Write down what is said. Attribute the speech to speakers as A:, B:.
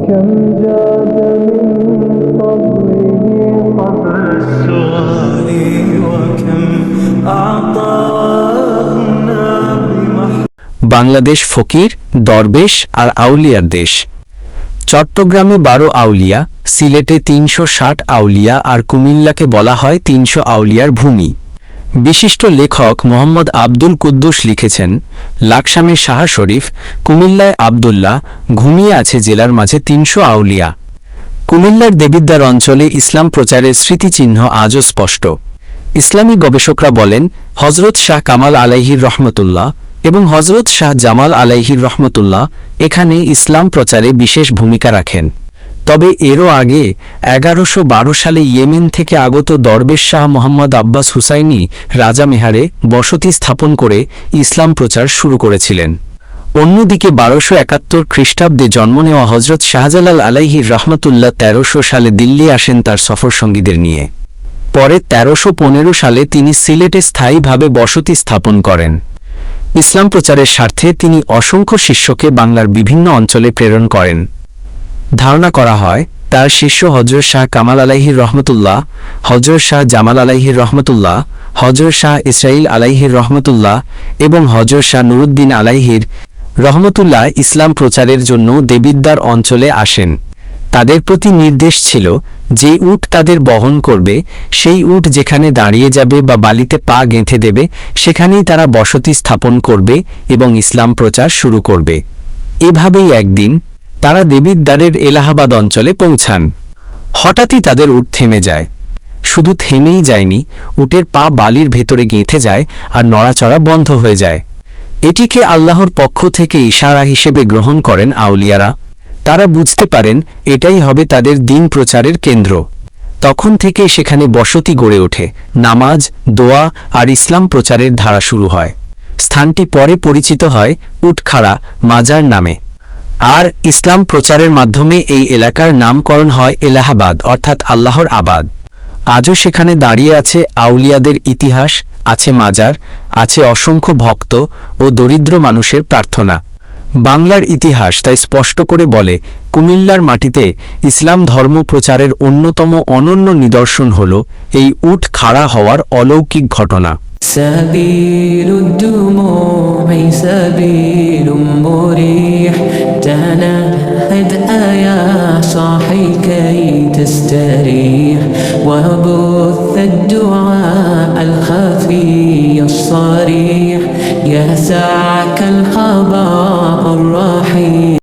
A: كم جاد من فضله قبل السؤال وكم أعطى وأغنى بمحبة
B: বাংলাদেশ ফকির দরবেশ আর আউলিয়ার দেশ চট্টগ্রামে বারো আউলিয়া সিলেটে তিনশো ষাট আউলিয়া আর কুমিল্লাকে বলা হয় তিনশো আউলিয়ার ভূমি বিশিষ্ট লেখক মোহাম্মদ আব্দুল কুদ্দুস লিখেছেন, লাকসামে শাহ শরীফ, কুমিল্লায় আবদুল্লাহ, ঘুমিয়ে আছে জেলার মাঝে তিনশো আউলিয়া। কুমিল্লার দেবিদ্বার অঞ্চলে ইসলাম প্রচারের স্মৃতিচিহ্ন আজও স্পষ্ট। ইসলামী গবেষকরা বলেন হজরত শাহ কামাল আলাইহির রহমতুল্লাহ এবং হজরত শাহ জামাল আলাইহির রহমতুল্লাহ এখানে ইসলাম প্রচারে বিশেষ ভূমিকা রাখেন। তবে এরও আগে এগারোশো সালে ইয়েমেন থেকে আগত দরবেশ শাহ মোহাম্মদ আব্বাস হুসাইনি রাজা মেহারে বসতি স্থাপন করে ইসলাম প্রচার শুরু করেছিলেন। অন্যদিকে বারোশো একাত্তর খ্রিস্টাব্দে জন্ম নেওয়া হজরত শাহজালাল আলাইহির রহমতুল্লাহ তেরোশো সালে দিল্লি আসেন তার সফরসঙ্গীদের নিয়ে। পরে তেরোশো পনেরো সালে তিনি সিলেটে স্থায়ীভাবে বসতি স্থাপন করেন। ইসলাম প্রচারের স্বার্থে তিনি অসংখ্য শিষ্যকে বাংলার বিভিন্ন অঞ্চলে প্রেরণ করেন। ধারণা করা হয়, তার শিষ্য হজর শাহ কামাল আলাইহির রহমতুল্লাহ হজর শাহ জামাল আলাইহির রহমতুল্লাহ হজর শাহ ইসরাইল আলাইহির রহমতুল্লাহ এবং হজর শাহ নুরুদ্দিন আলাইহির রহমতুল্লাহ ইসলাম প্রচারের জন্য দেবিদ্বার অঞ্চলে আসেন। তাদের প্রতি নির্দেশ ছিল যে উট তাদের বহন করবে, সেই উট যেখানে দাঁড়িয়ে যাবে বা বালিতে পা গেঁথে দেবে, সেখানেই তারা বসতি স্থাপন করবে এবং ইসলাম প্রচার শুরু করবে। এভাবেই একদিন তারা দেবিদ্বারের এলাহাবাদ অঞ্চলে পৌঁছান। হঠাৎই তাদের উট থেমে যায়। শুধু থেমেই যায়নি, উটের পা বালির ভেতরে গেঁথে যায় আর নড়াচড়া বন্ধ হয়ে যায়। এটিকে আল্লাহর পক্ষ থেকে ইশারা হিসেবে গ্রহণ করেন আউলিয়ারা। তারা বুঝতে পারেন, এটাই হবে তাদের দিন প্রচারের কেন্দ্র। তখন থেকে সেখানে বসতি গড়ে ওঠে। নামাজ, দোয়া আর ইসলাম প্রচারের ধারা শুরু হয়। স্থানটি পরে পরিচিত হয় উটখাড়া মাজার নামে। আর ইসলাম প্রচারের মাধ্যমে এই এলাকার নামকরণ হয় এলাহাবাদ, অর্থাৎ আল্লাহর আবাদ। আজও সেখানে দাঁড়িয়ে আছে আউলিয়াদের ইতিহাস, আছে মাজার, আছে অসংখ্য ভক্ত ও দরিদ্র মানুষের প্রার্থনা। বাংলার ইতিহাস তাই স্পষ্ট করে বলে, কুমিল্লার মাটিতে ইসলাম ধর্ম প্রচারের অন্যতম অনন্য নিদর্শন হল এই উট খাড়া হওয়ার অলৌকিক ঘটনা।
C: تستريح وبث الدعاء الخفي الصريح يسعك الخباء الرحيم.